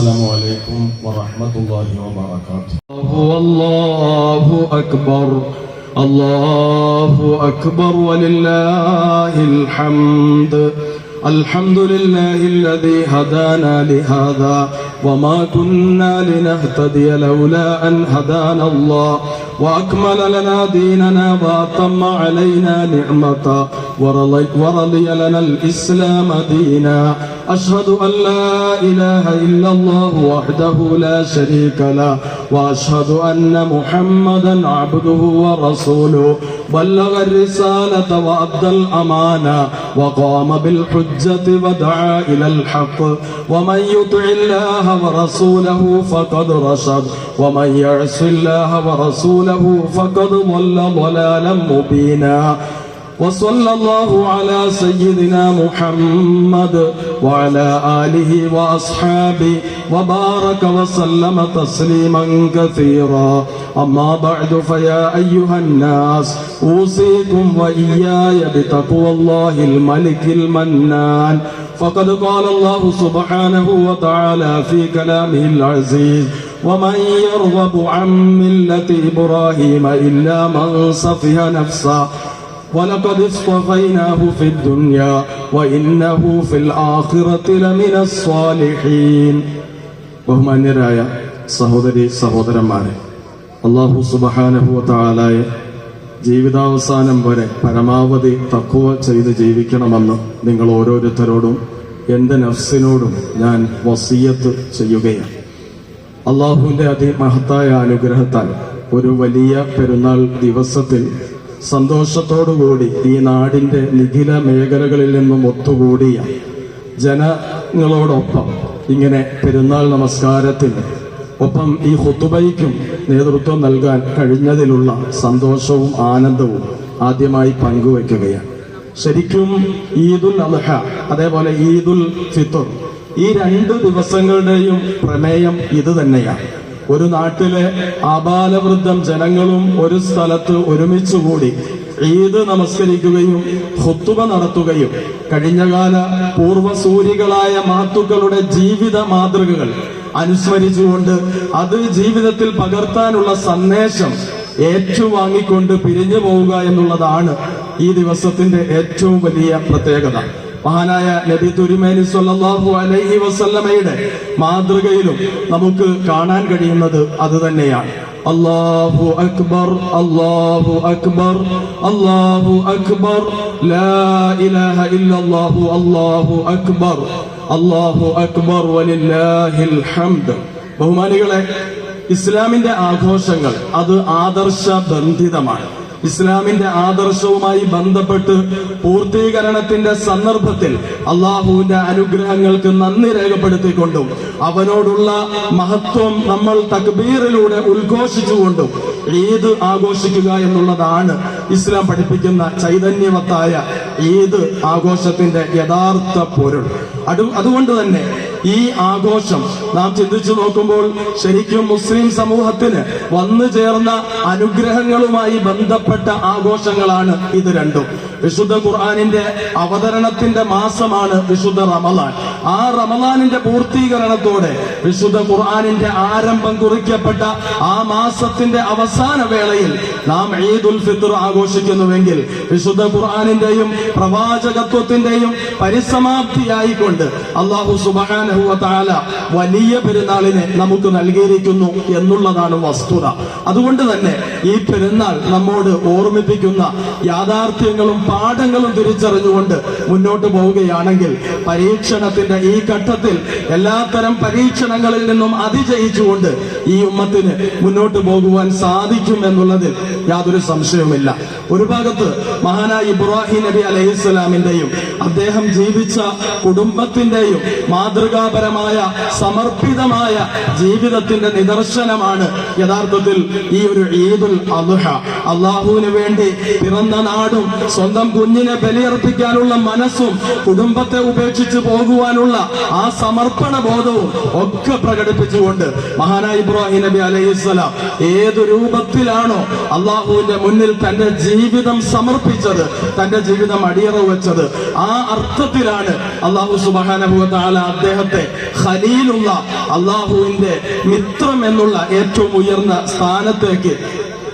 السلام عليكم ورحمة الله وبركاته. هو الله أكبر الله أكبر ولله الحمد. الحمد لله الذي هدانا لهذا وما كنا لنهتدي لولا أن هدانا الله وأكمل لنا ديننا وأتم علينا نعمته ورضي, ورضي لنا الإسلام دينا. أشهد أن لا إله إلا الله وحده لا شريك له وأشهد أن محمدا عبده ورسوله. بلغ الرسالة وأدى الأمانة وقام بالحجة ودعا إلى الحق. ومن يطع الله ورسوله فقد رشد. ومن يعص الله ورسوله فقد ضل ضلالا مبينا. وصلى الله على سيدنا محمد وعلى آله وأصحابه وبارك وسلم تسليما كثيرا. أما بعد فيا أيها الناس أوصيكم وإياي بتقوى الله الملك المنان. فقد قال الله سبحانه وتعالى في كلامه العزيز ومن يرغب عن ملة إبراهيم إلا من صفه نفسه ولقد اصطفيناه في الدنيا وإنه في الآخرة لمن الصالحين ബഹുമാന്യരായ സഹോദരി സഹോദരന്മാരെ അള്ളാഹു സുബഹാനഹുവത്താലായ ജീവിതാവസാനം വരെ പരമാവധി തക്കുവ ചെയ്ത് ജീവിക്കണമെന്ന് നിങ്ങൾ ഓരോരുത്തരോടും എൻ്റെ നഫ്സിനോടും ഞാൻ വസീയത്ത് ചെയ്യുകയാണ് അള്ളാഹുവിന്റെ അതിമഹത്തായ അനുഗ്രഹത്താൽ ഒരു വലിയ പെരുന്നാൾ ദിവസത്തിൽ സന്തോഷത്തോടുകൂടി ഈ നാടിന്റെ നിഖില മേഖലകളിൽ നിന്നും ഒത്തുകൂടിയ ജനങ്ങളോടൊപ്പം ഇങ്ങനെ പെരുന്നാൾ നമസ്കാരത്തിൽ ഒപ്പം ഈ ഹുത്തുബൈക്കും നേതൃത്വം നൽകാൻ കഴിഞ്ഞതിലുള്ള സന്തോഷവും ആനന്ദവും ആദ്യമായി പങ്കുവയ്ക്കുകയാണ്. ശരിക്കും ഈദുൽ അദ്ഹ അതേപോലെ ഈദുൽ ഫിത്തർ ഈ രണ്ട് ദിവസങ്ങളുടെയും പ്രമേയം ഇത് തന്നെയാണ്. ഒരു നാട്ടിലെ ആബാലവൃദ്ധം ജനങ്ങളും ഒരു സ്ഥലത്ത് ഒരുമിച്ചുകൂടി ഈദ് നമസ്കരിക്കുകയും ഹുത്തുവ നടത്തുകയും കഴിഞ്ഞകാല പൂർവസൂരികളായ മാത്തുക്കളുടെ ജീവിത മാതൃകകൾ അനുസ്മരിച്ചുകൊണ്ട് അത് ജീവിതത്തിൽ പകർത്താനുള്ള സന്ദേശം ഏറ്റുവാങ്ങിക്കൊണ്ട് പിരിഞ്ഞു പോവുക എന്നുള്ളതാണ് ഈ ദിവസത്തിന്റെ ഏറ്റവും വലിയ പ്രത്യേകത. മഹാനായ നബി തുരുമേനി സല്ലല്ലാഹു അലൈഹി വസല്ലമയുടെ മാതൃകയിലും നമുക്ക് കാണാൻ കഴിയുന്നത് അത് തന്നെയാണ്. അല്ലാഹു അക്ബർ അല്ലാഹു അക്ബർ അല്ലാഹു അക്ബർ ലാ ഇലാഹ ഇല്ലല്ലാഹു അല്ലാഹു അക്ബർ അല്ലാഹു അക്ബർ വലില്ലാഹിൽ ഹംദ്. ബഹുമാനികളെ ഇസ്ലാമിന്റെ ആഘോഷങ്ങൾ അത് ആദർശ ബന്ധിതമാണ് ഇസ്ലാമിന്റെ ആദർശവുമായി ബന്ധപ്പെട്ട് പൂർത്തീകരണത്തിന്റെ സന്ദർഭത്തിൽ അള്ളാഹുവിന്റെ അനുഗ്രഹങ്ങൾക്ക് നന്ദി രേഖപ്പെടുത്തിക്കൊണ്ടും അവനോടുള്ള മഹത്വം നമ്മൾ തക്ബീറിലൂടെ ഉദ്ഘോഷിച്ചുകൊണ്ടും ഈദ് ആഘോഷിക്കുക എന്നുള്ളതാണ് ഇസ്ലാം പഠിപ്പിക്കുന്ന ചൈതന്യവത്തായ ഈദ് ആഘോഷത്തിന്റെ യഥാർത്ഥ പൊരുൾ. അതു അതുകൊണ്ട് തന്നെ ഈ ആഘോഷം നാം ചിന്തിച്ചു നോക്കുമ്പോൾ ശരിക്കും മുസ്ലിം സമൂഹത്തിന് വന്നു ചേർന്ന അനുഗ്രഹങ്ങളുമായി ബന്ധപ്പെട്ട ആഘോഷങ്ങളാണ് ഇത് രണ്ടും. വിശുദ്ധ ഖുർആാനിന്റെ അവതരണത്തിന്റെ മാസമാണ് വിശുദ്ധ റമലാൻ ആ റമലാനിന്റെ പൂർത്തീകരണത്തോടെ വിശുദ്ധ ഖുർആാനിന്റെ ആരംഭം കുറിക്കപ്പെട്ട ആ മാസത്തിന്റെ അവസാന വേളയിൽ നാം ഈദ് ഉൽ ഫിത്ർ ആഘോഷിക്കുന്നുവെങ്കിൽ വിശുദ്ധ ഖുർആാനിന്റെയും പ്രവാചകത്വത്തിന്റെയും പരിസമാപ്തിയായിക്കൊണ്ട് അള്ളാഹു സുബാനഹുവ താല വലിയ പെരുന്നാളിനെ നമുക്ക് നൽകിയിരിക്കുന്നു എന്നുള്ളതാണ് വസ്തുത. അതുകൊണ്ട് തന്നെ ഈ പെരുന്നാൾ നമ്മോട് ഓർമ്മിപ്പിക്കുന്ന യാഥാർത്ഥ്യങ്ങളും പാഠങ്ങളും തിരിച്ചറിഞ്ഞുകൊണ്ട് മുന്നോട്ട് പോവുകയാണെങ്കിൽ പരീക്ഷണത്തിന്റെ ഈ ഘട്ടത്തിൽ എല്ലാത്തരം പരീക്ഷണങ്ങളിൽ നിന്നും അതിജയിച്ചുകൊണ്ട് ഈ ഉമ്മത്തിന് മുന്നോട്ട് പോകുവാൻ സാധിക്കും എന്നുള്ളതിൽ യാതൊരു സംശയവുമില്ല. ഒരു ഭാഗത്ത് മഹാനായ ഇബ്രാഹിം നബി അലഹിസ്സലാമിന്റെയും അദ്ദേഹം ജീവിച്ച കുടുംബത്തിന്റെയും മാതൃകാപരമായ സമർപ്പിതമായ ജീവിതത്തിന്റെ നിദർശനമാണ് യഥാർത്ഥത്തിൽ ഈ ഒരു ഈദുൽ അദ്ഹ. അള്ളാഹുവിന് വേണ്ടി പിറന്ന നാടും സ്വന്തം കുഞ്ഞിനെ ബലിയർപ്പിക്കാനുള്ള മനസ്സും കുടുംബത്തെ ഉപേക്ഷിച്ച് പോകുവാനുള്ള ആ സമർപ്പണ ബോധവും ഒക്കെ പ്രകടിപ്പിച്ചുകൊണ്ട് മഹാനായ ഇബ്രാഹിം നബി അലൈഹിസ്സലാം ഏതു രൂപത്തിലാണോ അള്ളാഹു അള്ളാഹുവിന്റെ മുന്നിൽ തന്റെ ജീവിതം സമർപ്പിച്ചത് തന്റെ ജീവിതം അടിയറ വെച്ചത്. ആ അർത്ഥത്തിലാണ് അള്ളാഹു സുബാനഹുല അദ്ദേഹത്തെ ഖലീലുള്ള അള്ളാഹുവിന്റെ മിത്രം എന്നുള്ള ഏറ്റവും ഉയർന്ന സ്ഥാനത്തേക്ക്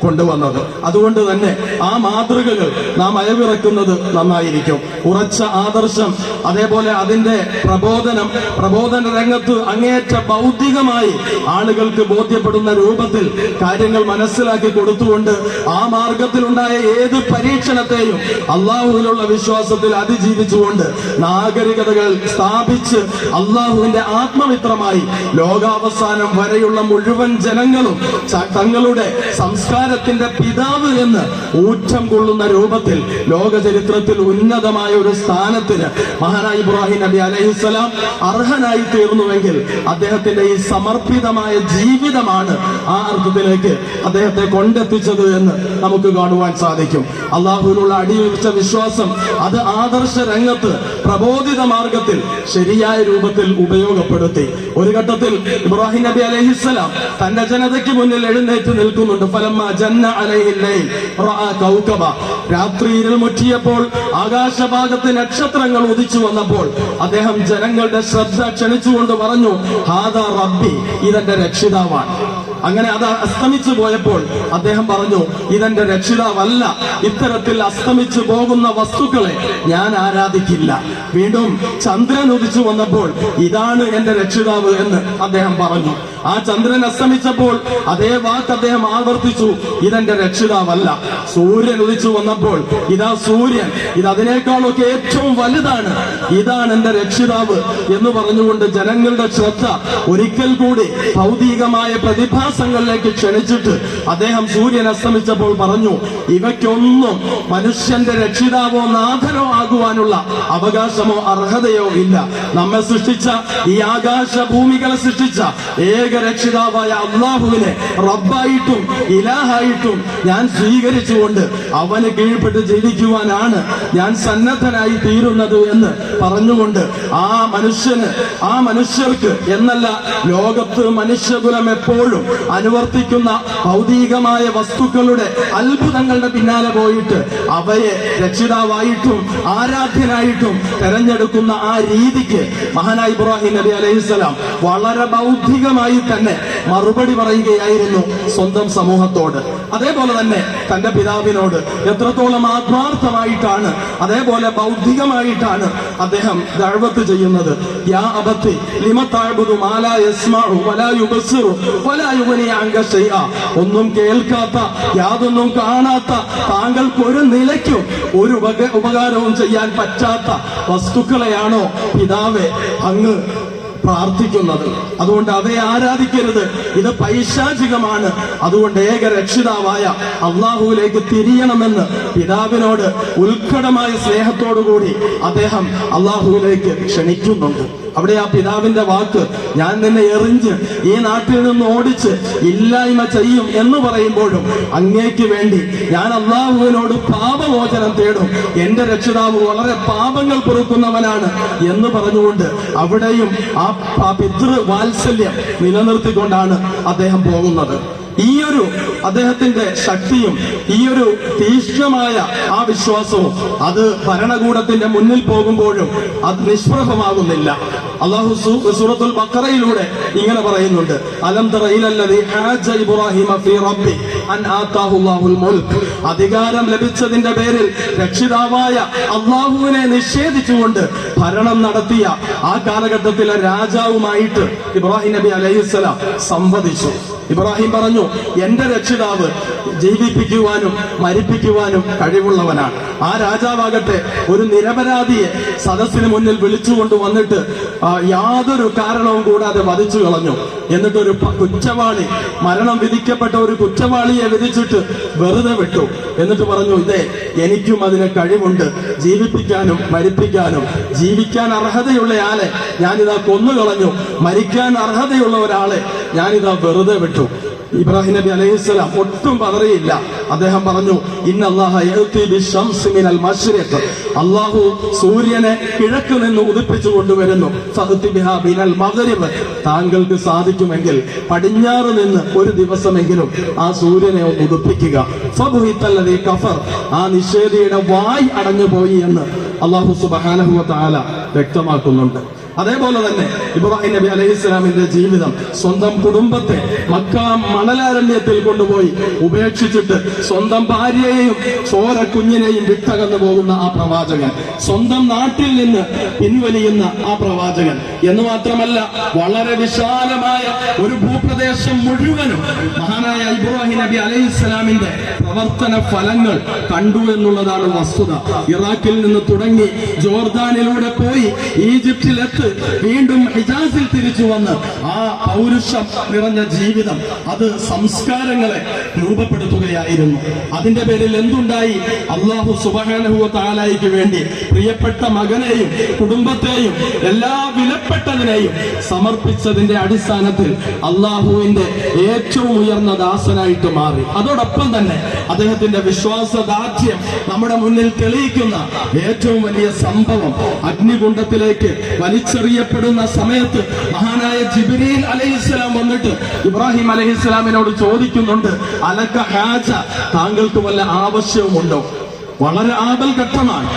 കൊണ്ടുവന്നത്. അതുകൊണ്ട് തന്നെ ആ മാതൃകകൾ നാം അയവിറക്കുന്നത് നന്നായിരിക്കും. ഉറച്ച ആദർശം അതേപോലെ അതിന്റെ പ്രബോധനം പ്രബോധന രംഗത്ത് അങ്ങേറ്റ ഭൗതികമായി ആളുകൾക്ക് ബോധ്യപ്പെടുന്ന രൂപത്തിൽ കാര്യങ്ങൾ മനസ്സിലാക്കി കൊടുത്തുകൊണ്ട് ആ മാർഗത്തിലുണ്ടായ ഏത് പരീക്ഷണത്തെയും അള്ളാഹുവിലുള്ള വിശ്വാസത്തിൽ അതിജീവിച്ചുകൊണ്ട് നാഗരികതകൾ സ്ഥാപിച്ച് അള്ളാഹുവിന്റെ ആത്മമിത്രമായി ലോകാവസാനം വരെയുള്ള മുഴുവൻ ജനങ്ങളും തങ്ങളുടെ തങ്ങളുടെ സംസ്കാരത്തിന്റെ പിതാവ് എന്ന് ഊറ്റം കൊള്ളുന്ന രൂപത്തിൽ ലോക ചരിത്രത്തിൽ ഉന്നതമായ ഒരു സ്ഥാനത്തിന് മഹാനായി ഇബ്രാഹിം നബി അലൈഹിസ്സലാം അർഹനായി തീർന്നുവെങ്കിൽ അദ്ദേഹത്തിന്റെ ഈ സമർപ്പിതമായ ജീവിതമാണ് ആ അർത്ഥത്തിലേക്ക് അദ്ദേഹത്തെ കൊണ്ടെത്തിച്ചത് എന്ന് നമുക്ക് കാണുവാൻ സാധിക്കും. അള്ളാഹുവിനുള്ള അടിയുറച്ച വിശ്വാസം അത് ആദർശ രംഗത്ത് പ്രബോധിത മാർഗത്തിൽ ശരിയായ രൂപത്തിൽ ഉപയോഗപ്പെടുത്തി. ഒരു ഘട്ടത്തിൽ ഇബ്രാഹിം നബി അലഹിസ്സലാം തന്റെ ജനതയ്ക്ക് മുന്നിൽ എഴുന്നേറ്റ് നിൽക്കുന്നുണ്ട്. ഫലമ്മ ജന്ന അലയില്ലേ ലൈൽ. റഅ കൗകബ. രാത്രി ഇരുൾ മുറ്റിയപ്പോൾ ആകാശഭാഗത്ത് നക്ഷത്രങ്ങൾ ഉദിച്ചു വന്നപ്പോൾ അദ്ദേഹം ജനങ്ങളുടെ ശ്രദ്ധ ക്ഷണിച്ചുകൊണ്ട് പറഞ്ഞു ഹാദ റബ്ബി ഇതെന്റെ രക്ഷിതാവാണ്. അങ്ങനെ അത് അസ്തമിച്ചു പോയപ്പോൾ അദ്ദേഹം പറഞ്ഞു ഇതെന്റെ രക്ഷിതാവല്ല. ഇത്തരത്തിൽ അസ്തമിച്ചു പോകുന്ന വസ്തുക്കളെ ഞാൻ ആരാധിക്കില്ല. വീണ്ടും ചന്ദ്രൻ ഉദിച്ചു വന്നപ്പോൾ ഇതാണ് എന്റെ രക്ഷിതാവ് എന്ന് അദ്ദേഹം പറഞ്ഞു. ആ ചന്ദ്രൻ അസ്തമിച്ചപ്പോൾ അതേ വാക്ക് അദ്ദേഹം ആവർത്തിച്ചു ഇതെന്റെ രക്ഷിതാവല്ല. സൂര്യൻ ഉദിച്ചു വന്നപ്പോൾ ഇതാ സൂര്യൻ. ഇത് അതിനേക്കാളൊക്കെ ഏറ്റവും വലുതാണ്. ഇതാണ് എന്റെ രക്ഷിതാവ്. എന്ന് പറഞ്ഞുകൊണ്ട് ജനങ്ങളുടെ ശ്രദ്ധ ഒരിക്കൽ കൂടി ഭൗതികമായ പ്രതിഭാസങ്ങളിലേക്ക് ക്ഷണിച്ചിട്ട് അദ്ദേഹം സൂര്യൻ അസ്തമിച്ചപ്പോൾ പറഞ്ഞു ഇവയ്ക്കൊന്നും മനുഷ്യന്റെ രക്ഷിതാവോ നാഥനോ ആകുവാനുള്ള അവകാശമോ അർഹതയോ ഇല്ല. നമ്മെ സൃഷ്ടിച്ച ഈ ആകാശ ഭൂമികളെ സൃഷ്ടിച്ച ഏക രക്ഷിതാവായ അള്ളാഹുവിനെ റബ്ബായിട്ടും ഇലാഹായിട്ടും ഞാൻ സ്വീകരിച്ചുകൊണ്ട് അവന് കീഴ്പ്പെട്ട് ജീവിക്കുവാനാണ് ഞാൻ സന്നദ്ധനായി തീരുന്നത് എന്ന് പറഞ്ഞുകൊണ്ട് ആ മനുഷ്യന് ആ മനുഷ്യർക്ക് എന്നല്ല ലോകത്ത് മനുഷ്യകുലം എപ്പോഴും അനുവർത്തിക്കുന്ന ഭൗതികമായ വസ്തുക്കളുടെ അത്ഭുതങ്ങളുടെ പിന്നാലെ പോയിട്ട് അവയെ രക്ഷിതാവായിട്ടും ആരാധ്യനായിട്ടും തെരഞ്ഞെടുക്കുന്ന ആ രീതിക്ക് മഹാനായി ഇബ്രാഹിം നബി അലൈഹിസ്സലാം വളരെ ബൗദ്ധികമായി തന്നെ മറുപടി പറയുകയായിരുന്നു സ്വന്തം സമൂഹത്തോട്. അതേപോലെ തന്നെ തന്റെ പിതാവിനോട് എത്രത്തോളം ആത്മാർത്ഥമായിട്ടാണ് അതേപോലെ ബൗദ്ധികമായിട്ടാണ് അദ്ദേഹം ദഴവത്ത് ചെയ്യുന്നത്. യാ അബത്തി ലിമത്താഴ്ബുദു തഅബുദു മാ ലാ യസ്മഉ വലാ യുബസിറു വലാ ഒന്നും കേൾക്കാത്ത യാതൊന്നും കാണാത്ത താങ്കൾക്ക് ഒരു നിലയ്ക്കും ഒരു ഉപകാരവും ചെയ്യാൻ പറ്റാത്ത വസ്തുക്കളെയാണോ പിതാവെ അങ്ങ് പ്രാർത്ഥിക്കുന്നത്. അതുകൊണ്ട് അവയെ ആരാധിക്കരുത്. ഇത് പൈശാചികമാണ്. അതുകൊണ്ട് ഏക രക്ഷിതാവായ അള്ളാഹുവിലേക്ക് തിരിയണമെന്ന് പിതാവിനോട് ഉത്കടമായ സ്നേഹത്തോടുകൂടി അദ്ദേഹം അള്ളാഹുവിലേക്ക് ക്ഷണിക്കുന്നുണ്ട്. അവിടെ ആ പിതാവിന്റെ വാക്ക് ഞാൻ നിന്നെ എറിഞ്ഞ് ഈ നാട്ടിൽ നിന്ന് ഓടിച്ച് ഇല്ലായ്മ ചെയ്യും എന്ന് പറയുമ്പോഴും അങ്ങേക്ക് വേണ്ടി ഞാൻ അള്ളാഹുവിനോട് പാപമോചനം തേടും. എന്റെ രക്ഷിതാവ് വളരെ പാപങ്ങൾ പൊറുക്കുന്നവനാണ് എന്ന് പറഞ്ഞുകൊണ്ട് അവിടെയും ആ പിതൃ വാത്സല്യം നിലനിർത്തിക്കൊണ്ടാണ് അദ്ദേഹം പോകുന്നത്. ഈ ഒരു അദ്ദേഹത്തിന്റെ ശക്തിയും ഈ ഒരു തീക്ഷ്ണമായ ആ വിശ്വാസവും അത് ഭരണകൂടത്തിന്റെ മുന്നിൽ പോകുമ്പോഴും അത് നിഷ്പ്രഭമാകുന്നില്ല. അള്ളാഹു സൂറത്തുൽ ബക്കറയിലൂടെ ഇങ്ങനെ പറയുന്നുണ്ട്. അലം അധികാരം ലഭിച്ചതിന്റെ പേരിൽ രക്ഷിതാവായ അള്ളാഹുവിനെ നിഷേധിച്ചുകൊണ്ട് ഭരണം നടത്തിയ ആ കാലഘട്ടത്തിലെ രാജാവുമായിട്ട് ഇബ്രാഹിം നബി അലൈഹിസ്സലാം സംവദിച്ചു. ഇബ്രാഹിം പറഞ്ഞു എന്റെ രക്ഷിതാവ് ജീവിപ്പിക്കുവാനും മരിപ്പിക്കുവാനും കഴിവുള്ളവനാണ്. ആ രാജാവാകട്ടെ ഒരു നിരപരാധിയെ സദസ്സിന് മുന്നിൽ വിളിച്ചുകൊണ്ട് വന്നിട്ട് യാതൊരു കാരണവും കൂടാതെ വധിച്ചു കളഞ്ഞു. എന്നിട്ട് ഒരു കുറ്റവാളി മരണം വിധിക്കപ്പെട്ട ഒരു കുറ്റവാളിയെ വിധിച്ചിട്ട് വെറുതെ വിട്ടു. എന്നിട്ട് പറഞ്ഞു ഇതേ എനിക്കും അതിന് കഴിവുണ്ട്. ജീവിപ്പിക്കാനും മരിപ്പിക്കാനും. ജീവിക്കാൻ അർഹതയുള്ള ആളെ ഞാനിതാ കൊന്നുകളഞ്ഞു. മരിക്കാൻ അർഹതയുള്ള ഒരാളെ ഞാനിതാ വെറുതെ വിട്ടു. ഇബ്രാഹിം നബി അലൈഹിസ്സലാം ഒട്ടും പതറിയില്ല. അദ്ദേഹം പറഞ്ഞു അള്ളാഹു സൂര്യനെ കിഴക്ക് നിന്ന് ഉദിപ്പിച്ചു കൊണ്ടുവരുന്നു. താങ്കൾക്ക് സാധിക്കുമെങ്കിൽ പടിഞ്ഞാറ് നിന്ന് ഒരു ദിവസമെങ്കിലും ആ സൂര്യനെ ഉദിപ്പിക്കുക. കഫർ. ആ നിഷേധിയുടെ വായ് അടഞ്ഞുപോയി എന്ന് അള്ളാഹു തആല വ്യക്തമാക്കുന്നുണ്ട്. അതേപോലെ തന്നെ ഇബ്രാഹിം നബി അലൈഹി ഇസ്ലാമിന്റെ ജീവിതം സ്വന്തം കുടുംബത്തെ മക്ക മണലാരണ്യത്തിൽ കൊണ്ടുപോയി ഉപേക്ഷിച്ചിട്ട് സ്വന്തം ഭാര്യയെയും ചോര കുഞ്ഞിനെയും വിട്ടകന്നു പോകുന്ന ആ പ്രവാചകൻ സ്വന്തം നാട്ടിൽ നിന്ന് പിൻവലിയുന്ന ആ പ്രവാചകൻ എന്ന് മാത്രമല്ല വളരെ വിശാലമായ ഒരു ഭൂപ്രദേശം മുഴുവനും മഹാനായ ഇബ്രാഹിം നബി അലൈഹി ഇസ്ലാമിന്റെ പ്രവർത്തന ഫലങ്ങൾ കണ്ടു എന്നുള്ളതാണ് വസ്തുത. ഇറാഖിൽ നിന്ന് തുടങ്ങി ജോർദാനിലൂടെ പോയി ഈജിപ്തിലെത്ത് വീണ്ടും ഹിജാസിൽ തിരിച്ചു വന്ന് ആ പൗരുഷം നിറഞ്ഞ ജീവിതം അത് സംസ്കാരങ്ങളെ രൂപപ്പെടുത്തുകയായിരുന്നു. അതിന്റെ പേരിൽ എന്തുണ്ടായി? അള്ളാഹു സുബാനഹുവ താലായിക്ക് വേണ്ടി പ്രിയപ്പെട്ട മകനെയും കുടുംബത്തെയും എല്ലാ വിലപ്പെട്ടതിനെയും സമർപ്പിച്ചതിന്റെ അടിസ്ഥാനത്തിൽ അള്ളാഹുവിന്റെ ഏറ്റവും ഉയർന്ന ദാസനായിട്ട് മാറി. അതോടൊപ്പം തന്നെ അദ്ദേഹത്തിന്റെ വിശ്വാസദാർഢ്യം നമ്മുടെ മുന്നിൽ തെളിയിക്കുന്ന ഏറ്റവും വലിയ സംഭവം അഗ്നികുണ്ഡത്തിലേക്ക് വലിച്ചെറിയപ്പെടുന്ന സമയത്ത് മഹാനായ ജിബിരിൽ അലഹിസ്ലാം വന്നിട്ട് ഇബ്രാഹിം അലഹിസ്ലാമിനോട് ചോദിക്കുന്നുണ്ട് അലക്ക ഹാജ? താങ്കൾക്ക് വല്ല ആവശ്യവുമുണ്ടോ? വളരെ ആപൽ ഘട്ടമാണ്.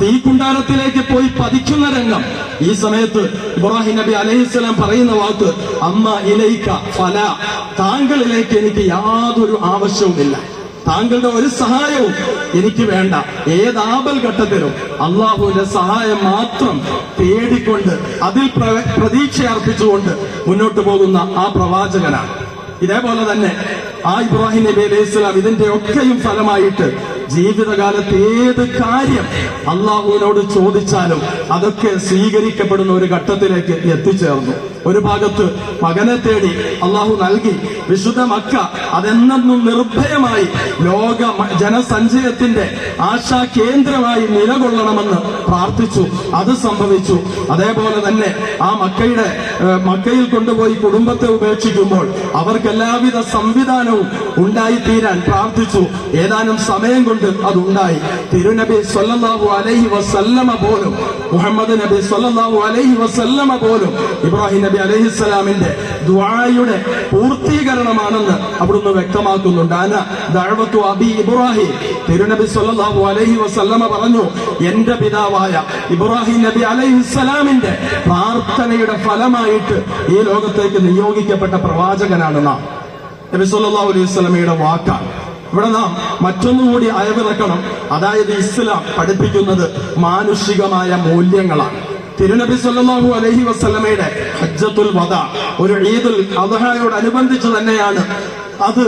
തീക്കുണ്ടാരത്തിലേക്ക് പോയി പതിക്കുന്ന രംഗം. ഈ സമയത്ത് ഇബ്രാഹിം നബി അലഹിസ്ലാം പറയുന്ന വാക്ക് അമ്മ ഇലൈക്ക ഫല. താങ്കളിലേക്ക് എനിക്ക് യാതൊരു ആവശ്യവുമില്ല. താങ്കളുടെ ഒരു സഹായവും എനിക്ക് വേണ്ട. ഏത് ആപൽ ഘട്ടത്തിലും അള്ളാഹുവിന്റെ സഹായം മാത്രം തേടിക്കൊണ്ട് അതിൽ പ്ര- പ്രതീക്ഷ അർപ്പിച്ചുകൊണ്ട് മുന്നോട്ട് പോകുന്ന ആ പ്രവാചകനാണ്. ഇതേപോലെ തന്നെ ആ ഇബ്രാഹിം നബി അലൈഹി സ്വലാം ഇതിന്റെ ഒക്കെയും ഫലമായിട്ട് ജീവിതകാലത്ത് ഏത് കാര്യം അള്ളാഹുവിനോട് ചോദിച്ചാലും അതൊക്കെ സ്വീകരിക്കപ്പെടുന്ന ഒരു ഘട്ടത്തിലേക്ക് എത്തിച്ചേർന്നു. ഒരു ഭാഗത്ത് മകനെ തേടി അള്ളാഹു നൽകി വിശുദ്ധ മക്ക അതെന്നും നിർഭയമായി ലോക ജനസഞ്ചയത്തിന്റെ ആശാ കേന്ദ്രമായി നിലകൊള്ളണമെന്ന് പ്രാർത്ഥിച്ചു. അത് സംഭവിച്ചു. അതേപോലെ തന്നെ ആ മക്കയുടെ മക്കയിൽ കൊണ്ടുപോയി കുടുംബത്തെ ഉപേക്ഷിക്കുമ്പോൾ അവർക്ക് എല്ലാവിധ സംവിധാനവും ഉണ്ടായിത്തീരാൻ പ്രാർത്ഥിച്ചു. ഏതാനും സമയം കൊണ്ട് അതുണ്ടായി. തിരുനബി സൊല്ലാഹു അലൈഹി വസല്ലമ പോലും മുഹമ്മദ് നബി സൊല്ലാഹു അലൈഹി വസല്ലമ പോലും ഇബ്രാഹിം നബി അലൈഹിസ്സലാമിന്റെ ദുആയുടെ പൂർത്തീകരണമാണെന്ന് അവിടുന്ന് വ്യക്തമാക്കുന്നുണ്ട്. അന ദഅവത്തു അബി ഇബ്രാഹിം. തിരുനബി സല്ലല്ലാഹു അലൈഹി വസല്ലമ പറഞ്ഞു എന്റെ പിതാവായ ഇബ്രാഹിം നബി അലൈഹിസ്സലാമിന്റെ പ്രാർത്ഥനയുടെ ഫലമായിട്ട് ഈ ലോകത്തേക്ക് നിയോഗിക്കപ്പെട്ട പ്രവാചകനാണ് നാം. നബി സല്ലല്ലാഹു അലൈഹി വസല്ലമയുടെ വാക്കാണ് ഇവിടെ നാം മറ്റൊന്നുകൂടി അയവിറക്കണം. അതായത് ഇസ്ലാം പഠിപ്പിക്കുന്നത് മാനുഷികമായ മൂല്യങ്ങളാണ്. തിരുനബി സല്ലല്ലാഹു അലൈഹി വസല്ലമയുടെ ഹജ്ജത്തുൽ വദ ഒരു ഈദുൽ അദ്ഹയോടനുബന്ധിച്ച് തന്നെയാണ് അത്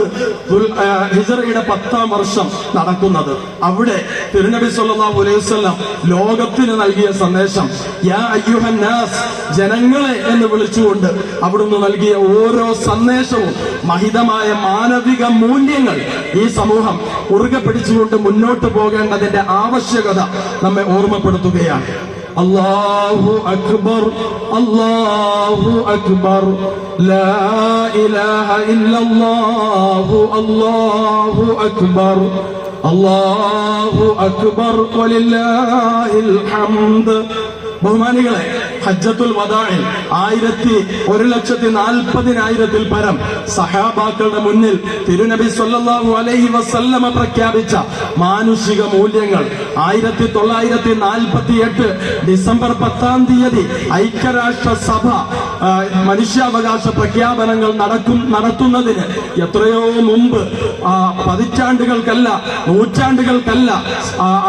ഹിജറയുടെ പത്താം വർഷം നടക്കുന്നത്. അവിടെ തിരുനബി സല്ലല്ലാഹു അലൈഹി വസല്ലം ലോകത്തിന് നൽകിയ സന്ദേശം യാ അയ്യുഹൻ നാസ് ജനങ്ങളെ എന്ന് വിളിച്ചുകൊണ്ട് അവിടുന്ന് നൽകിയ ഓരോ സന്ദേശവും മഹിതമായ മാനവിക മൂല്യങ്ങൾ ഈ സമൂഹം ഉറുകെ പിടിച്ചുകൊണ്ട് മുന്നോട്ട് പോകേണ്ടതിന്റെ ആവശ്യകത നമ്മെ ഓർമ്മപ്പെടുത്തുകയാണ്. അല്ലാഹു അക്ബർ അല്ലാഹു അക്ബർ ലാ ഇലാഹ ഇല്ലല്ലാഹു അല്ലാഹു അക്ബർ അല്ലാഹു അക്ബർ വലില്ലാഹിൽ ഹംദ് ബഹുമാനികളെ ഹജ്ജത്തുൽ വദാഇൽ ആയിരത്തി ഒരു ലക്ഷത്തി നാൽപ്പതിനായിരത്തിൽ പരം സഹാബാക്കളുടെ മുന്നിൽ തിരുനബി സല്ലല്ലാഹു അലൈഹി വസല്ലമ പ്രഖ്യാപിച്ച മാനുഷിക മൂല്യങ്ങൾ ആയിരത്തി തൊള്ളായിരത്തി നാൽപ്പത്തി എട്ട് ഡിസംബർ പത്താം തീയതി ഐക്യരാഷ്ട്ര സഭ മനുഷ്യാവകാശ പ്രഖ്യാപനങ്ങൾ നടക്കും നടത്തുന്നതിന് എത്രയോ മുമ്പ് പതിറ്റാണ്ടുകൾക്കല്ല നൂറ്റാണ്ടുകൾക്കല്ല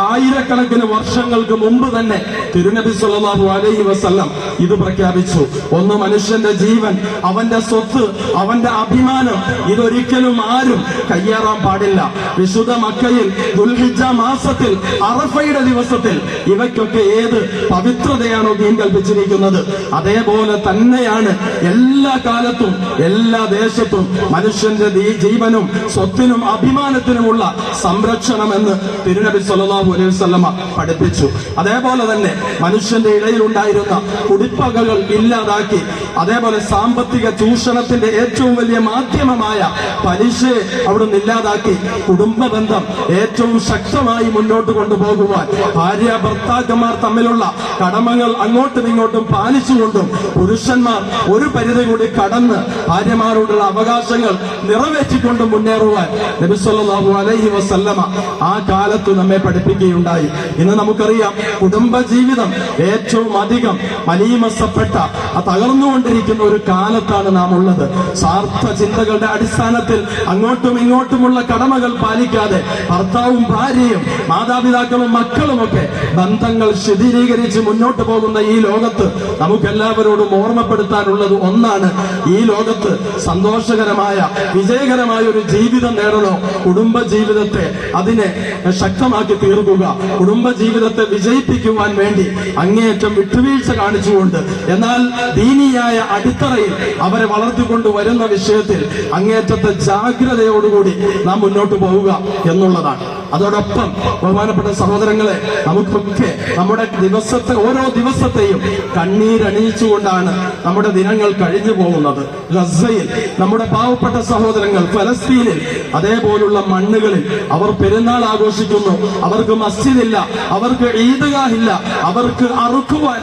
ആയിരക്കണക്കിന് വർഷങ്ങൾക്ക് മുമ്പ് തന്നെ തിരുനബി സല്ലല്ലാഹു അലൈഹി വസല്ലം ഇത് പ്രഖ്യാപിച്ചു. ഒന്ന് മനുഷ്യന്റെ ജീവൻ അവന്റെ സ്വത്ത് അവന്റെ അഭിമാനം. ഇതൊരിക്കലും ആരും കയ്യേറാൻ പാടില്ല. വിശുദ്ധ മക്കയിൽ ദുൽഹിജ മാസത്തിൽ അറഫയുടെ ദിവസത്തിൽ ഇവയ്ക്കൊക്കെ ഏത് പവിത്രതയാണോ ദീൻ കൽപ്പിച്ചിരിക്കുന്നത് അതേപോലെ തന്നെയാണ് എല്ലാ കാലത്തും എല്ലാ ദേശത്തും മനുഷ്യന്റെ ജീവനും സ്വത്തിനും അഭിമാനത്തിനുമുള്ള സംരക്ഷണം എന്ന് തിരുനബി സല്ലാഹു അലൈഹി വസല്ലമ പഠിപ്പിച്ചു. അതേപോലെ തന്നെ മനുഷ്യന്റെ ഇടയിൽ ഉണ്ടായിരുന്ന കുടിപ്പകകൾ ഇല്ലാതാക്കി. അതേപോലെ സാമ്പത്തിക ചൂഷണത്തിന്റെ ഏറ്റവും വലിയ മാധ്യമമായ പലിശയെ അവിടുന്ന് ഇല്ലാതാക്കി. കുടുംബ ബന്ധം ഏറ്റവും ശക്തമായി മുന്നോട്ട് കൊണ്ടുപോകുവാൻ ഭാര്യ ഭർത്താക്കന്മാർ തമ്മിലുള്ള കടമകൾ അങ്ങോട്ടും ഇങ്ങോട്ടും പാലിച്ചുകൊണ്ടും പുരുഷന്മാർ ഒരു പരിധി കൂടി കടന്ന് ഭാര്യമാരോടുള്ള അവകാശങ്ങൾ നിറവേറ്റിക്കൊണ്ട് മുന്നേറുവാൻ നബിസ്വല്ലാഹു അലൈഹി വസല്ലമ ആ കാലത്ത് നമ്മെ പഠിപ്പിക്കുകയുണ്ടായി. ഇന്ന് നമുക്കറിയാം കുടുംബ ജീവിതം ഏറ്റവും അധികം മലീമസപ്പെട്ട ആ തകർന്നുകൊണ്ടിരിക്കുന്ന ഒരു കാലത്താണ് നാം ഉള്ളത്. സ്വാർത്ഥ ചിന്തകളുടെ അടിസ്ഥാനത്തിൽ അങ്ങോട്ടും ഇങ്ങോട്ടുമുള്ള കടമകൾ പാലിക്കാതെ ഭർത്താവും ഭാര്യയും മാതാപിതാക്കളും മക്കളും ഒക്കെ ബന്ധങ്ങൾ ശിഥിലീകരിച്ച് മുന്നോട്ട് പോകുന്ന ഈ ലോകത്ത് നമുക്കെല്ലാവരോടും ഓർമ്മപ്പെടുത്താനുള്ളത് ഒന്നാണ് ഈ ലോകത്ത് സന്തോഷകരമായ വിജയകരമായ ഒരു ജീവിതം നേടണോ? കുടുംബ ജീവിതത്തെ അതിനെ ശക്തമാക്കി തീർക്കുക. കുടുംബ ജീവിതത്തെ വിജയിപ്പിക്കുവാൻ വേണ്ടി അങ്ങേയറ്റം വിട്ടുവീഴ്ച കാണിച്ചുകൊണ്ട്. എന്നാൽ ദീനിയായ അടിത്തറയിൽ അവരെ വളർത്തിക്കൊണ്ട് വരുന്ന വിഷയത്തിൽ അങ്ങേറ്റത്തെ ജാഗ്രതയോടുകൂടി നാം മുന്നോട്ട് പോവുക എന്നുള്ളതാണ്. അതോടൊപ്പം ബഹുമാനപ്പെട്ട സഹോദരങ്ങളെ നമുക്കൊക്കെ നമ്മുടെ ദിവസത്തെ ഓരോ ദിവസത്തെയും കണ്ണീരണിയിച്ചുകൊണ്ടാണ് നമ്മുടെ ദിനങ്ങൾ കഴിഞ്ഞു പോകുന്നത്. ഗസയിൽ നമ്മുടെ പാവപ്പെട്ട സഹോദരങ്ങൾ ഫലസ്തീനിൽ അതേപോലുള്ള മണ്ണുകളിൽ അവർ പെരുന്നാൾ ആഘോഷിക്കുന്നു. അവർക്ക് മസ്ജിദില്ല അവർക്ക് ഈദ്ഗാഹില്ല അവർക്ക് അറുക്കുവാൻ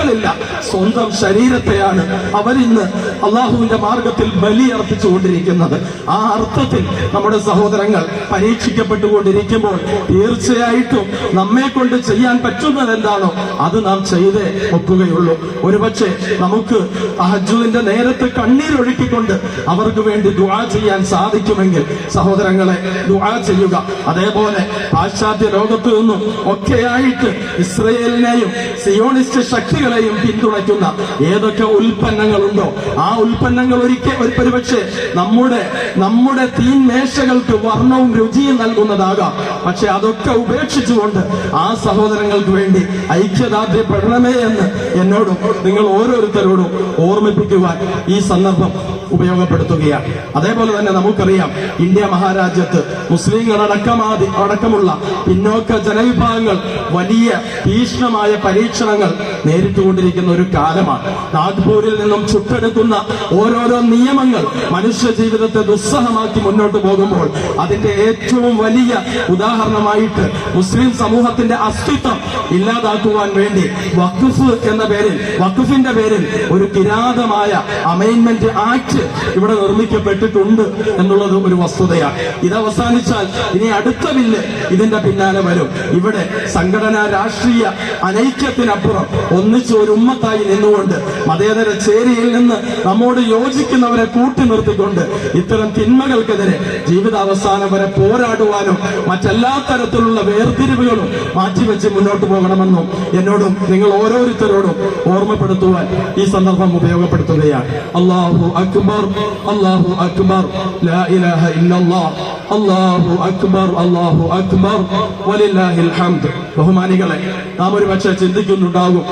ഉരുക്കളില്ല സ്വന്തം ശരീരത്തെയാണ് അവരിന്ന് അള്ളാഹുവിന്റെ മാർഗത്തിൽ ബലിയർപ്പിച്ചുകൊണ്ടിരിക്കുന്നത് ആ അർത്ഥത്തിൽ നമ്മുടെ സഹോദരങ്ങൾ പരീക്ഷിക്കപ്പെട്ടുകൊണ്ടിരിക്കുമ്പോൾ തീർച്ചയായിട്ടും നമ്മെ കൊണ്ട് ചെയ്യാൻ പറ്റുന്നത് എന്താണോ അത് നാം ചെയ്തേ ഒപ്പുകയുള്ളൂ ഒരുപക്ഷെ നമുക്ക് അഹജുവിന്റെ നേരത്ത് കണ്ണീരൊഴുക്കിക്കൊണ്ട് അവർക്ക് വേണ്ടി ദുആ ചെയ്യാൻ സാധിക്കുമെങ്കിൽ സഹോദരങ്ങളെ ദുആ ചെയ്യുക. അതേപോലെ പാശ്ചാത്യ ലോകത്തു നിന്നും ഒക്കെയായിട്ട് ഇസ്രയേലിനെയും സിയോണിസ്റ്റ് ശക്തികളെയും പിന്തുണയ്ക്കുന്ന ഏതൊക്കെ ഉൽപ്പന്നങ്ങളുണ്ടോ ആ ഉൽപ്പന്നങ്ങൾ ഒരിക്കൽ ഒരു ഒരുപക്ഷെ നമ്മുടെ നമ്മുടെ തീൻമേശകൾക്ക് വർണവും രുചിയും നൽകുന്നതാകാം. പക്ഷെ അതൊക്കെ ഉപേക്ഷിച്ചുകൊണ്ട് ആ സഹോദരങ്ങൾക്ക് വേണ്ടി ഐക്യദാർഢ്യപ്പെടണമേ എന്ന് എന്നോടും നിങ്ങൾ ഓരോരുത്തരോടും ഓർമ്മിപ്പിക്കുവാൻ ഈ സന്ദർഭം ഉപയോഗപ്പെടുത്തുകയാണ്. അതേപോലെ തന്നെ നമുക്കറിയാം ഇന്ത്യ മഹാരാജ്യത്ത് മുസ്ലിങ്ങൾ അടക്കമാതി അടക്കമുള്ള പിന്നോക്ക ജനവിഭാഗങ്ങൾ വലിയ തീക്ഷ്ണമായ പരീക്ഷണങ്ങൾ നേരിട്ടുകൊണ്ടിരിക്കുന്ന ഒരു കാലമാണ്. നാഗ്പൂരിൽ നിന്നും ചുട്ടെടുക്കുന്ന ഓരോരോ നിയമങ്ങൾ മനുഷ്യ ജീവിതത്തെ ദുസ്സഹമാക്കി മുന്നോട്ട് പോകുമ്പോൾ അതിന്റെ ഏറ്റവും വലിയ ഉദാഹരണമായിട്ട് മുസ്ലിം സമൂഹത്തിന്റെ അസ്തിത്വം ഇല്ലാതാക്കുവാൻ വേണ്ടി വഖഫ് എന്ന പേരിൽ വഖഫിന്റെ പേരിൽ ഒരു കിരാതമായ അമൈൻമെന്റ് ആക്ട് ഇവിടെ നിർമ്മിക്കപ്പെട്ടിട്ടുണ്ട് എന്നുള്ളത് ഒരു വസ്തുതയാണ്. ഇത് അവസാനിച്ചാൽ ഇനി അടുത്ത ബില്ല് ഇതിന്റെ പിന്നാലെ വരും. ഇവിടെ സംഘടനാ രാഷ്ട്രീയ അനൈക്യത്തിനപ്പുറം ഒന്നിച്ച് ഒരു ഉമ്മത്തായി നിന്നുകൊണ്ട് മതേതര ചേരിയിൽ നിന്ന് നമ്മോട് യോജിക്കുന്നവരെ കൂട്ടി നിർത്തിക്കൊണ്ട് ഇത്തരം തിന്മകൾക്കെതിരെ ജീവിതാവസാനം വരെ പോരാടുവാനും മറ്റെല്ലാ തരത്തിലുള്ള വേർതിരിവുകളും മാറ്റിവെച്ച് മുന്നോട്ട് പോകണമെന്നും എന്നോടും നിങ്ങൾ ഓരോരുത്തരോടും ഓർമ്മപ്പെടുത്തുവാൻ ഈ സന്ദർഭം ഉപയോഗപ്പെടുത്തുകയാണ്. അള്ളാഹു അക്ബർ അള്ളാഹു അക്ബർ ലാ ഇലാഹ ഇല്ലല്ലാഹ് അള്ളാഹു അക്ബർ അള്ളാഹു അക്ബർ വലില്ലാഹിൽ ബഹുമാനികളെ നാം ഒരു പക്ഷേ ചിന്തിക്കുന്നുണ്ടാകും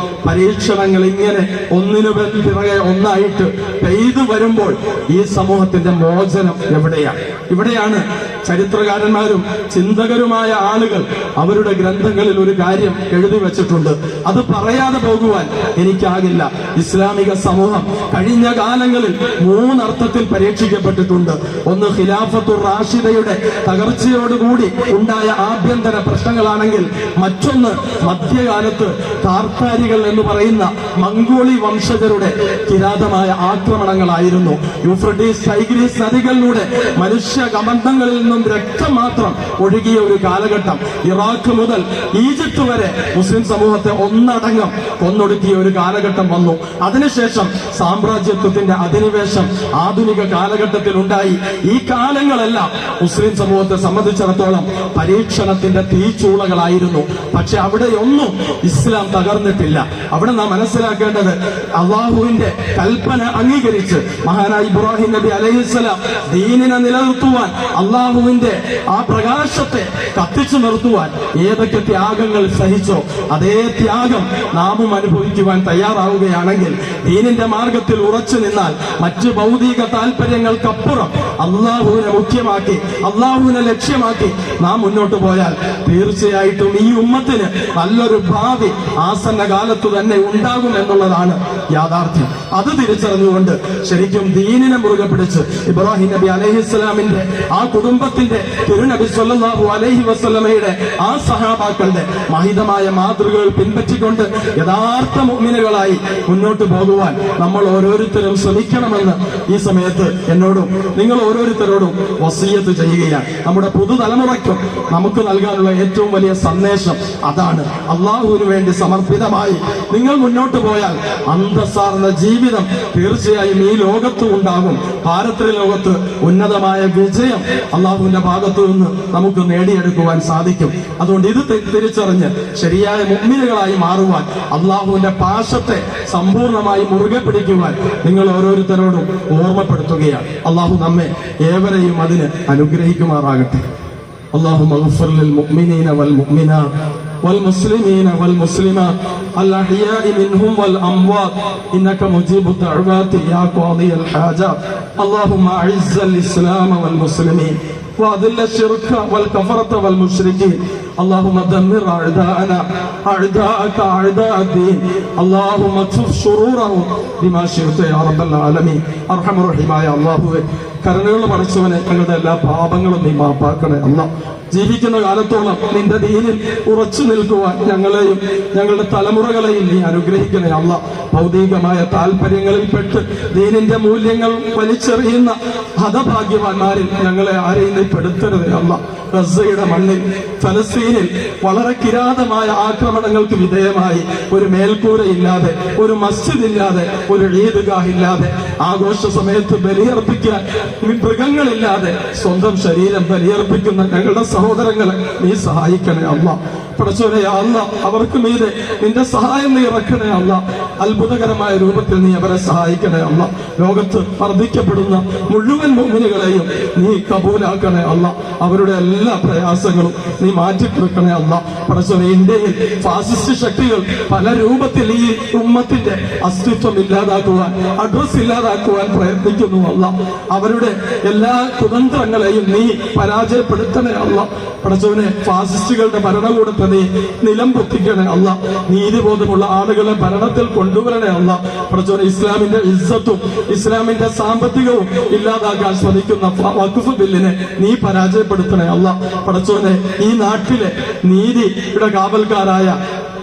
പരീക്ഷണങ്ങൾ ഇങ്ങനെ ഒന്നിനു പിറകെ ഒന്നായിട്ട് പെയ്തു വരുമ്പോൾ ഈ സമൂഹത്തിന്റെ മോചനം എവിടെയാണ്? ഇവിടെയാണ് ചരിത്രകാരന്മാരും ചിന്തകരുമായ ആളുകൾ അവരുടെ ഗ്രന്ഥങ്ങളിൽ ഒരു കാര്യം എഴുതി വെച്ചിട്ടുണ്ട്. അത് പറയാതെ പോകുവാൻ എനിക്കാകില്ല. ഇസ്ലാമിക സമൂഹം കഴിഞ്ഞ കാലങ്ങളിൽ മൂന്നർത്ഥത്തിൽ പരീക്ഷിക്കപ്പെട്ടിട്ടുണ്ട്. ഒന്ന് ഖിലാഫത്തു റാഷിദയുടെ തകർച്ചയോടുകൂടി ഉണ്ടായ ആഭ്യന്തര പ്രശ്നങ്ങളാണെങ്കിൽ മറ്റൊന്ന് മധ്യകാലത്ത് താർത്താരികൾ എന്ന് പറയുന്ന മംഗോളി വംശജരുടെ കിരാതമായ ആക്രമണങ്ങളായിരുന്നു. യൂഫ്രട്ടീസ് ടൈഗ്രീസ് നദികളിലൂടെ മനുഷ്യ കമന്ധങ്ങളിൽ നിന്നും രക്തം മാത്രം ഒഴുകിയ ഒരു കാലഘട്ടം. ഇറാഖ് മുതൽ ഈജിപ്ത് വരെ മുസ്ലിം സമൂഹത്തെ ഒന്നടങ്കം കൊന്നൊടുക്കിയ ഒരു കാലഘട്ടം വന്നു. അതിനുശേഷം സാമ്രാജ്യത്വത്തിന്റെ അധിനിവേശം ആധുനിക കാലഘട്ടത്തിൽ ഉണ്ടായി ഈ കാലങ്ങളെല്ലാം മുസ്ലിം സമൂഹത്തെ സംബന്ധിച്ചിടത്തോളം പരീക്ഷണത്തിന്റെ തീച്ചൂളകളായിരുന്നു. പക്ഷെ അവിടെയൊന്നും ഇസ്ലാം തകർന്നിട്ടില്ല. അവിടെ നാം മനസ്സിലാക്കേണ്ടത് അള്ളാഹുവിന്റെ കൽപ്പന അംഗീകരിച്ച് മഹാനായ ഇബ്രാഹിം നബി അലൈഹിസ്സലാം ദീനിനെ നിലനിർത്തുവാൻ അള്ളാഹുവിന്റെ ആ പ്രകാശത്തെ കത്തിച്ചു നിർത്തുവാൻ ഏതൊക്കെ ത്യാഗങ്ങൾ സഹിച്ചോ അതേ ത്യാഗം നാമും അനുഭവിക്കുവാൻ തയ്യാറാവുകയാണെങ്കിൽ ദീനിന്റെ മാർഗത്തിൽ ഉറച്ചു നിന്നാൽ മറ്റ് ഭൗതിക താല്പര്യങ്ങൾക്കപ്പുറം അള്ളാഹുവിനെ മുഖ്യമാക്കി അള്ളാഹുവിനെ ലക്ഷ്യമാക്കി നാം മുന്നോട്ട് പോയാൽ തീർച്ചയായിട്ടും ഈ ഉമ്മത്തിന് നല്ലൊരു ഭാവി ആസന്ന കാലത്തു തന്നെ ഉണ്ടാകും എന്നുള്ളതാണ് യാഥാർത്ഥ്യം. അത് തിരിച്ചറിഞ്ഞുകൊണ്ട് ശരിക്കും ദീനിനെ മുറുകെ പിടിച്ച് ഇബ്രാഹിം നബി അലഹിസ്ലാമിന്റെ ആ ആ കുടുംബത്തിന്റെ തിരുനബി അലൈഹി വസല്ലമയുടെ ആ സഹാബാക്കളുടെ മഹിതമായ മാതൃകകൾ പിൻപറ്റിക്കൊണ്ട് യഥാർത്ഥ മുഅ്മിനുകളായി മുന്നോട്ട് പോകുവാൻ നമ്മൾ ഓരോരുത്തരും ശ്രമിക്കണമെന്ന് ഈ സമയത്ത് എന്നോടും നിങ്ങൾ ഓരോരുത്തരോടും വസീയത്ത് ചെയ്യുകയാണ്. നമ്മുടെ പുതുതലമുറയ്ക്കും നമുക്ക് നൽകാനുള്ള ഏറ്റവും വലിയ സന്ദേശം അതാണ്. അള്ളാഹുവിന് വേണ്ടി സമർപ്പിതമായി നിങ്ങൾ മുന്നോട്ട് പോയാൽ അന്തസ്സാർന്ന ജീവിതം തീർച്ചയായും ഈ ലോകത്തും ഉണ്ടാകും. ഭാരത ലോകത്ത് ഉന്നതമായ വിജയം അള്ളാഹുവിന്റെ ഭാഗത്തു നിന്ന് നമുക്ക് നേടിയെടുക്കുവാൻ സാധിക്കും അതുകൊണ്ട് ഇത് തി- തിരിച്ചറിഞ്ഞ് ശരിയായ മുഗ്മിനുകളായി മാറുവാൻ അള്ളാഹുവിന്റെ പാശത്തെ സമ്പൂർണ്ണമായി മുറുകെ പിടിക്കുവാൻ നിങ്ങൾ ഓരോരുത്തരോടും ഓർമ്മപ്പെടുത്തുകയാണ് അള്ളാഹു നമ്മെ ഏവരെയും അതിന് അനുഗ്രഹിക്കുമാറാകട്ടെ اللهم اغفر للمؤمنين والمؤمنات والمسلمين والمسلمات الأحياء منهم والأموات إنك مجيب الدعوات يا قاضي الحاجات اللهم أعز الإسلام والمسلمين وأذل الشرك والكفرة والمشركين اللهم دمر أعداءنا أعداءك أعداء الدين اللهم اكفف شرورهم بما شئت يا رب العالمين أرحم الرحيم يا الله കരുണകൾ പഠിച്ചവനെ ഞങ്ങളുടെ എല്ലാ പാപങ്ങളും നീ മാപ്പാക്കണേ അല്ല ജീവിക്കുന്ന കാലത്തോളം നിന്റെ ദീനിൽ ഉറച്ചു നിൽക്കുവാൻ ഞങ്ങളെയും ഞങ്ങളുടെ തലമുറകളെയും നീ അനുഗ്രഹിക്കണേ അല്ല. ഭൗതികമായ താല്പര്യങ്ങളിൽപ്പെട്ട് ദീനിന്റെ മൂല്യങ്ങൾ വലിച്ചെറിയുന്ന ഹതഭാഗ്യവാന്മാരിൽ ഞങ്ങളെ ആരെയും നീ പെടുത്തരുത് അല്ല. ഗസയുടെ മണ്ണിൽ ഫലസ്തീനിൽ വളരെ കിരാതമായ ആക്രമണങ്ങൾക്ക് വിധേയമായി ഒരു മേൽക്കൂര ഇല്ലാതെ ഒരു മസ്ജിദ് ഇല്ലാതെ ഒരു ഈദ്ഗാഹ് ഇല്ലാതെ ആഘോഷ സമയത്ത് ബലിയർപ്പിക്കാൻ മൃഗങ്ങളില്ലാതെ സ്വന്തം ശരീരം ബലിയർപ്പിക്കുന്ന ഞങ്ങളുടെ സഹോദരങ്ങളെ നീ സഹായിക്കണേ അല്ല. പടച്ചോനെ അല്ല. അവർക്ക് മീതെ നിന്റെ സഹായം നീ ഇറക്കണേ അല്ല. അത്ഭുതകരമായ രൂപത്തിൽ നീ അവരെ സഹായിക്കണേ അല്ല. ലോകത്ത് വർദ്ധിക്കപ്പെടുന്ന മുഴുവൻ മുമിനുകളെയും നീ കബൂലാക്കണേ അല്ല. അവരുടെ എല്ലാ പ്രയാസങ്ങളും നീ മാറ്റിക്കൊടുക്കണേ അല്ല. പടച്ചോനെ ഇന്ത്യയിൽ ഫാസിസ്റ്റ് ശക്തികൾ പല രൂപത്തിൽ ഈ ഉമ്മത്തിന്റെ അസ്തിത്വം ഇല്ലാതാക്കുവാൻ അഡ്രസ് ഇല്ലാതാക്കുവാൻ പ്രയത്നിക്കുന്നു അല്ല. അവരുടെ എല്ലാ കുതന്ത്രങ്ങളെയും നീ പരാജയപ്പെടുത്തണേ അല്ല. പടച്ചവനെ ഫാസിസ്റ്റുകളുടെ ഭരണകൂടത്തെ നീ നിലം പൊത്തിക്കണേ അല്ല. നീതിബോധമുള്ള ആളുകളെ ഭരണത്തിൽ കൊണ്ടുവരണേ അല്ല. പ്രചോദന ഇസ്ലാമിന്റെ ഇസ്സത്തും ഇസ്ലാമിന്റെ സാമ്പത്തികവും ഇല്ലാതാക്കാൻ ശ്രമിക്കുന്ന വഖഫ് ബില്ലിനെ നീ പരാജയപ്പെടുത്തണേ അല്ല. പടച്ചോനെ ഈ നാട്ടിലെ നീതിയുടെ കാവൽക്കാരായ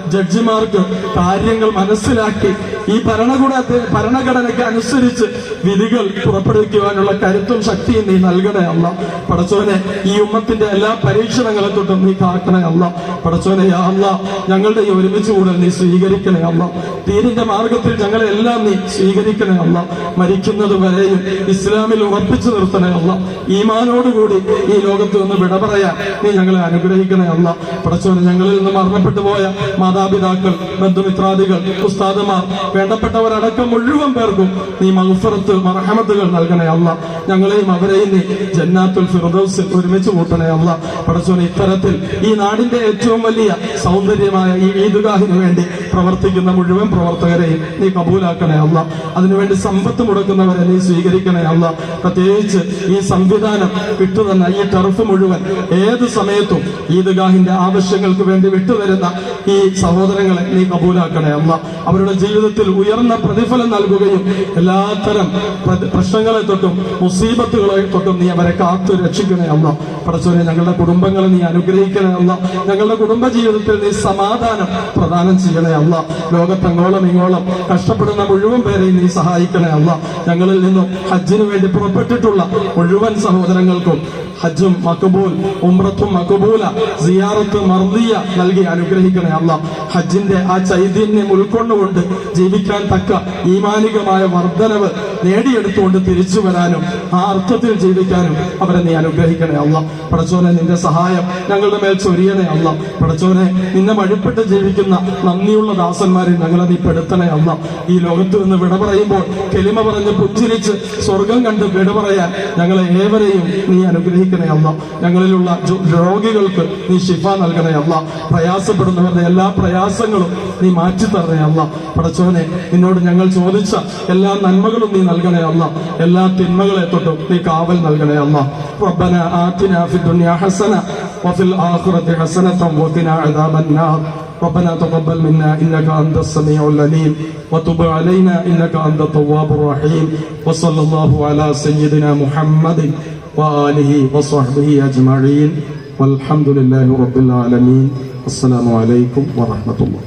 ജഡ്ജിമാർക്ക് കാര്യങ്ങൾ മനസ്സിലാക്കി ഈ ഭരണകൂട ഭരണഘടനയ്ക്ക് അനുസരിച്ച് വിധികൾ പുറപ്പെടുവിക്കുവാനുള്ള കരുത്തും ശക്തിയും നീ നൽകണേ അല്ല. പടച്ചോനെ ഈ ഉമ്മത്തിന്റെ എല്ലാ പരീക്ഷണങ്ങളെ തൊട്ടും നീ കാക്കണേ അല്ല. പടച്ചോനെ അല്ല ഞങ്ങളുടെ ഈ ഒരുമിച്ച് കൂടൽ നീ സ്വീകരിക്കണേ അല്ല. തീരിന്റെ മാർഗത്തിൽ ഞങ്ങളെ എല്ലാം നീ സ്വീകരിക്കണേ അല്ല. മരിക്കുന്നത് വരെയും ഇസ്ലാമിൽ ഉറപ്പിച്ചു നിർത്തണേ അല്ല. ഈമാനോടുകൂടി ഈ ലോകത്ത് നിന്ന് വിട പറയാൻ നീ ഞങ്ങളെ അനുഗ്രഹിക്കണേ അല്ല. പടച്ചോനെ ഞങ്ങളിൽ നിന്ന് മരണപ്പെട്ടു പോയ മാതാപിതാക്കൾ ബന്ധുമിത്രാദികൾ ഉസ്താദുമാർ വേണ്ടപ്പെട്ടവരടക്കം മുഴുവൻ പേർക്കും നീ മഹഫറത്ത് മറഹമത്തുകൾ നൽകണേ അല്ല. ഞങ്ങളെയും അവരെയും നീ ജന്നാത്തുൽ ഫിറദൗസിൽ ഒരുമിച്ച് കൂട്ടണേ അല്ല. പടച്ചോനെ ഇത്തരത്തിൽ ഈ നാടിന്റെ ഏറ്റവും വലിയ സൗന്ദര്യമായ ഈ ഈദ്ഗാഹിന് വേണ്ടി പ്രവർത്തിക്കുന്ന മുഴുവൻ പ്രവർത്തകരെയും നീ കബൂലാക്കണേ അല്ല. അതിനുവേണ്ടി സമ്പത്ത് മുടക്കുന്നവരെ നീ സ്വീകരിക്കണേ അല്ല. പ്രത്യേകിച്ച് ഈ സംവിധാനം വിട്ടുതന്ന ഈ ടർഫ് മുഴുവൻ ഏത് സമയത്തും ഈദ്ഗാഹിന്റെ ആവശ്യങ്ങൾക്ക് വേണ്ടി വിട്ടുതരുന്ന ഈ സഹോദരങ്ങളെ നീ കബൂലാക്കണേ അല്ല. അവരുടെ ജീവിതത്തിൽ ഉയർന്ന പ്രതിഫലം നൽകുകയും എല്ലാത്തരം പ്ര- പ്രശ്നങ്ങളെ തൊട്ടും മുസീബത്തുകളെ തൊട്ടും നീ അവരെ കാത്തു രക്ഷിക്കണേ അമ്മ പടച്ചോനെ ഞങ്ങളുടെ കുടുംബങ്ങളെ നീ അനുഗ്രഹിക്കണേ അമ്മ ഞങ്ങളുടെ കുടുംബ ജീവിതത്തിൽ നീ സമാധാനം പ്രദാനം ചെയ്യണേ അമ്മ ലോകത്തെങ്ങോളം ഇങ്ങോളം കഷ്ടപ്പെടുന്ന മുഴുവൻ പേരെയും നീ സഹായിക്കണേ അമ്മ ഞങ്ങളിൽ നിന്നും ഹജ്ജിന് വേണ്ടി പുറപ്പെട്ടിട്ടുള്ള മുഴുവൻ സഹോദരങ്ങൾക്കും ഹജ്ജും മക്കബൂൽ ഉമ്രത്തും മക്കബൂല സിയാറത്തും മർദിയ നൽകി അനുഗ്രഹിക്കണേ അമ്മ ഹജ്ജിന്റെ ആ ചൈതന്യം ഉൾക്കൊണ്ടുകൊണ്ട് ജീവിക്കാൻ തക്ക ഈമാനികമായ വർധനവ് നേടിയെടുത്തുകൊണ്ട് തിരിച്ചു വരാനും ആ അർത്ഥത്തിൽ ജീവിക്കാനും അവരെ നീ അനുഗ്രഹിക്കണേ അല്ല. പടച്ചോനെ നിന്റെ സഹായം ഞങ്ങളുടെ മേൽ ചൊരിയണേ അല്ല. പടച്ചോനെ നിന്നെ വഴിപ്പെട്ട് ജീവിക്കുന്ന നന്ദിയുള്ള ദാസന്മാരെ ഞങ്ങളെ നീ പെടുത്തണേ അല്ല. ഈ ലോകത്തു നിന്ന് വിട പറയുമ്പോൾ കെലിമ പറഞ്ഞ് പുഞ്ചിരിച്ച് സ്വർഗം കണ്ട് വിട പറയാൻ ഞങ്ങളെ ഏവരെയും നീ അനുഗ്രഹിക്കണേ അല്ല. ഞങ്ങളിലുള്ള രോഗികൾക്ക് നീ ശിഫ നൽകണേ അല്ല. പ്രയാസപ്പെടുന്നവരുടെ എല്ലാ പ്രയാസങ്ങളും നീ മാറ്റി തരണേ അല്ല. പടച്ചോനെ റഹ്മാനെ നിന്നോട് ഞങ്ങൾ ചോദിച്ച എല്ലാ നന്മകളും നീ നൽകണേ അല്ല എല്ലാ തിന്മകളെ തൊട്ടും നീ കാവൽ നൽകണേ അല്ല ربنا آتنا في الدنيا حسنة وفي الآخرة حسنة وقنا عذاب النار ربنا تقبل منا إنك أنت السميع العليم وتب علينا إنك أنت التواب الرحيم وصلى الله على سيدنا محمد وآله وصحبه أجمعين والحمد لله رب العالمين السلام عليكم ورحمة الله